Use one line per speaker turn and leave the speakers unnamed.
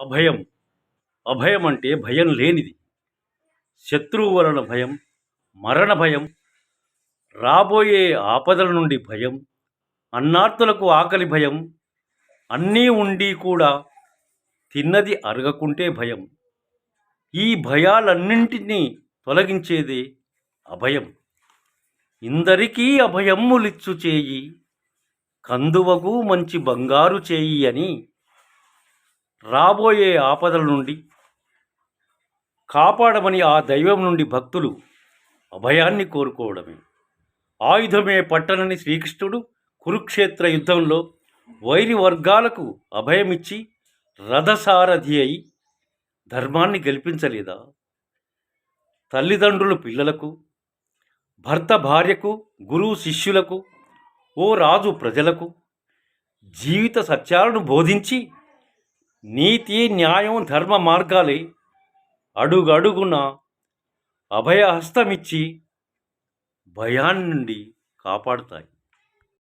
అభయం. అభయం అంటే భయం లేనిది. శత్రువు వలన భయం మరణ భయం రాబోయే ఆపదల నుండి భయం అన్నార్తులకు ఆకలి భయం అన్నీ ఉండి కూడా తిన్నది అరగకుంటే భయం. ఈ భయాలన్నింటినీ తొలగించేది అభయం. ఇందరికీ అభయమ్ములిచ్చు చేయి కందువకు మంచి బంగారు చేయి అని రాబోయే ఆపదల నుండి కాపాడమని ఆ దైవం నుండి భక్తులు అభయాన్ని కోరుకోవడమే. ఆయుధమే పట్టనని శ్రీకృష్ణుడు కురుక్షేత్ర యుద్ధంలో వైరి వర్గాలకు అభయమిచ్చి రథసారథి అయి ధర్మాన్ని గెలిపించలేదా? తల్లిదండ్రులు పిల్లలకు భర్త భార్యకు గురువు శిష్యులకు ఓ రాజు ప్రజలకు జీవిత సత్యాలను బోధించి నీతి న్యాయం ధర్మ మార్గాలే. అడుగడుగున అభయహస్తమిచ్చి భయాన్ని నుండి కాపాడుతాయి.